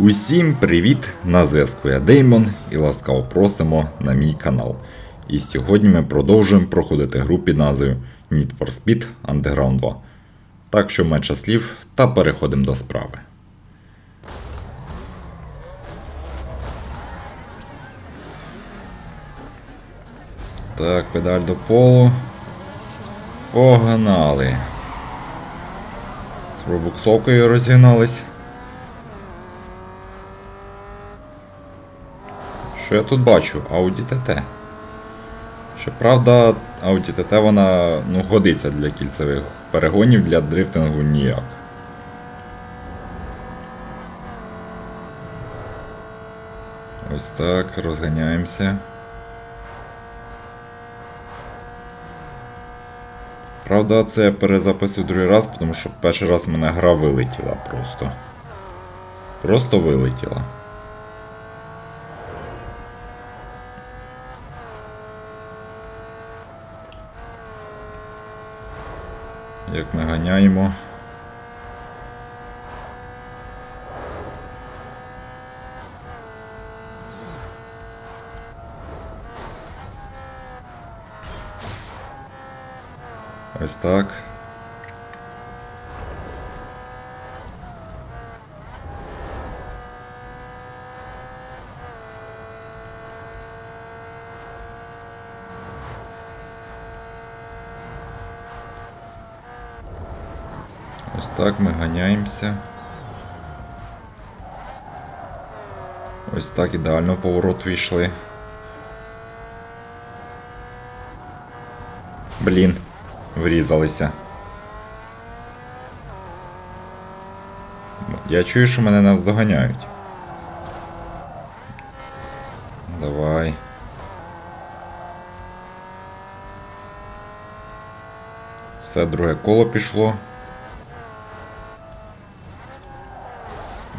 Усім привіт! На зв'язку я Деймон і ласкаво просимо на мій канал. І сьогодні ми продовжуємо проходити гру під назвою Need for Speed Underground 2. Так що менше слів та переходимо до справи. Так, педаль до полу. Погнали. З пробуксовкою розігнались. Що я тут бачу? Audi TT. Щоправда, Audi TT вона ну, годиться для кільцевих перегонів, для дрифтингу ніяк. Ось так, розганяємося. Правда, це я перезаписую другий раз, тому що перший раз мене гра вилетіла просто. Просто вилетіла. Як ми ганяємо. Ось так. Ось так ми ганяємося. Ось так ідеально поворот війшли. Блін, врізалися. Я чую, що мене наздоганяють. Давай. Все друге коло пішло.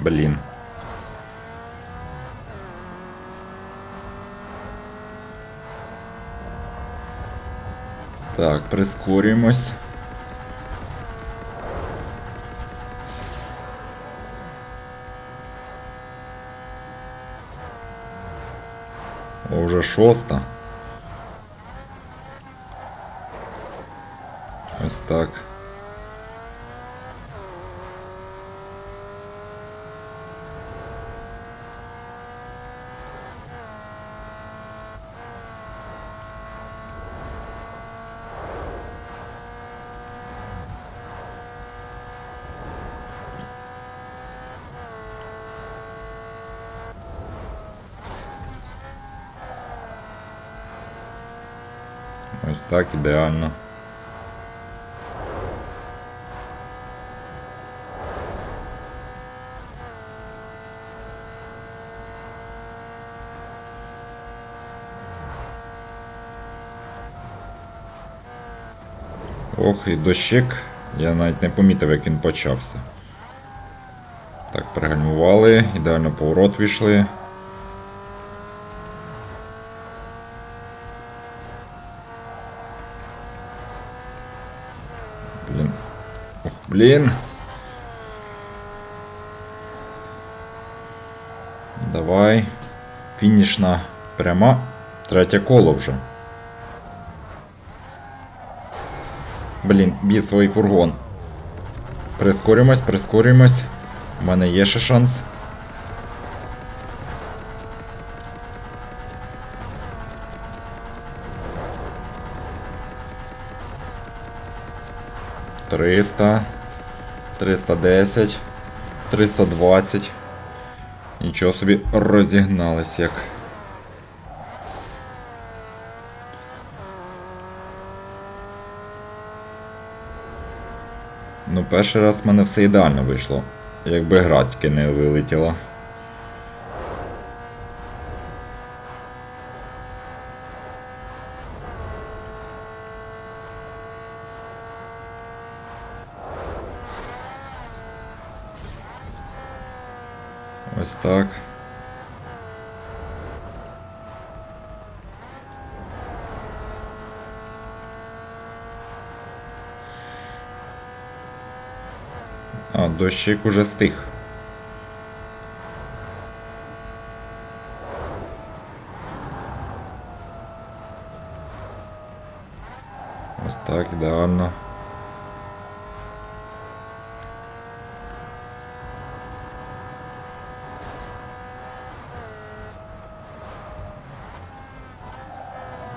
Блін. Так, прискорюємось. О, вже шоста. Ось так. Ось так ідеально. Ох, і дощик. Я навіть не помітив, як він почався. Так, пригальмували, ідеально поворот війшли. Блін. Ох, блін. Давай. Фінішна пряма. Третє коло вже. Блін, б'є свій фургон. Прискорюємось, прискорюємось. У мене є ще шанс. Триста. Триста десять. Триста двадцять. Нічого собі розігнались як. Ну, перший раз в мене все ідеально вийшло. Якби гра тільки не вилетіла. Ось так. А, дощик уже стих. Ось так, ідеально.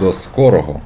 До скорого!